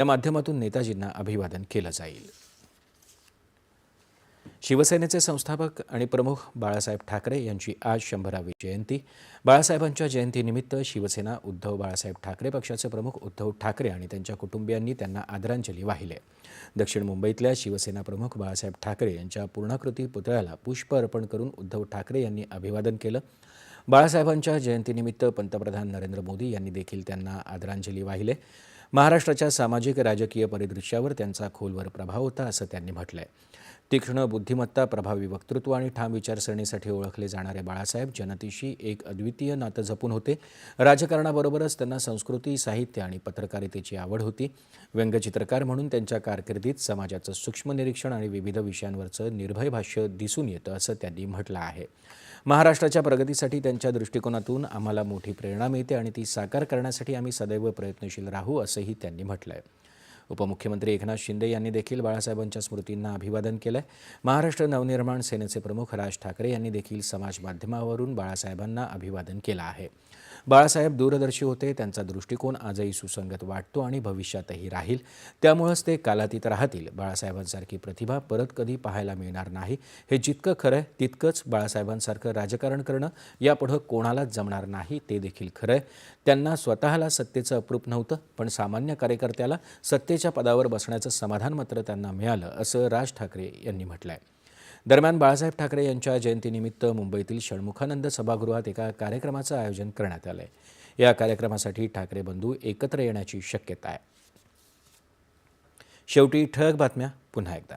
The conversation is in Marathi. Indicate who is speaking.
Speaker 1: या माध्यमातून नेताजींना अभिवादन केलं जाईल. शिवसेनेचे संस्थापक आणि प्रमुख बाळासाहेब ठाकरे यांची आज शंभरावी जयंती. बाळासाहेबांच्या जयंतीनिमित्त शिवसेना उद्धव बाळासाहेब ठाकरे पक्षाचे प्रमुख उद्धव ठाकरे आणि त्यांच्या कुटुंबियांनी त्यांना आदरांजली वाहिली. दक्षिण मुंबईतल्या शिवसेना प्रमुख बाळासाहेब ठाकरे यांच्या पूर्णाकृती पुतळ्याला पुष्प अर्पण करून उद्धव ठाकरे यांनी अभिवादन केलं. बाळासाहेबांच्या जयंतीनिमित्त पंतप्रधान नरेंद्र मोदी यांनी देखील त्यांना आदरांजली वाहिले. महाराष्ट्राच्या सामाजिक राजकीय परिदृश्यावर त्यांचा खोलवर प्रभाव होता असं त्यांनी म्हटलं आहे तीक्ष्ण बुद्धिमत्ता प्रभावी वक्तृत्व आणि ठाम विचारसरणीसाठी ओळखले जाणारे बाळासाहेब जनतेशी एक अद्वितीय नातं जपून होते. राजकारणाबरोबरच त्यांना संस्कृती साहित्य आणि पत्रकारितेची आवड होती. व्यंगचित्रकार म्हणून त्यांच्या कारकिर्दीत समाजाचं सूक्ष्म निरीक्षण आणि विविध विषयांवरचं निर्भय भाष्य दिसून येतं असं त्यांनी म्हटलं आहे. महाराष्ट्राच्या प्रगतीसाठी त्यांच्या दृष्टिकोनातून आम्हाला मोठी प्रेरणा मिळते आणि ती साकार करण्यासाठी आम्ही सदैव प्रयत्नशील राहू असंही त्यांनी म्हटलं आहे उपमुख्यमंत्री एकनाथ शिंदे यांनी देखील बाळासाहेबांच्या स्मृतींना अभिवादन केलंय. महाराष्ट्र नवनिर्माण सेनेचे प्रमुख राज ठाकरे यांनी देखील समाज माध्यमावरून बाळासाहेबांना अभिवादन केलं आहे. बाळासाहेब दूरदर्शी होते त्यांचा दृष्टिकोन आजही सुसंगत वाटतो आणि भविष्यातही राहील. त्यामुळंच ते कालातीत राहतील. बाळासाहेबांसारखी प्रतिभा परत कधी पाहायला मिळणार नाही. हे जितकं खरं आहे तितकंच बाळासाहेबांसारखं राजकारण करणं यापुढं कोणालाच जमणार नाही ते देखील खरं आहे त्यांना स्वतःला सत्तेचं अप्रूप नव्हतं पण सामान्य कार्यकर्त्याला सत्तेच्या पदावर बसण्याचं समाधान मात्र त्यांना मिळालं असं राज ठाकरे यांनी म्हटलं आहे दरम्यान बाळासाहेब ठाकरे यांच्या जयंतीनिमित्त मुंबईतील षण्मुखानंद सभागृहात एका कार्यक्रमाचं आयोजन करण्यात आलं आहे या कार्यक्रमासाठी ठाकरे बंधू एकत्र येण्याची शक्यता आहे. शेवटी ठळक बातम्या पुन्हा एकदा.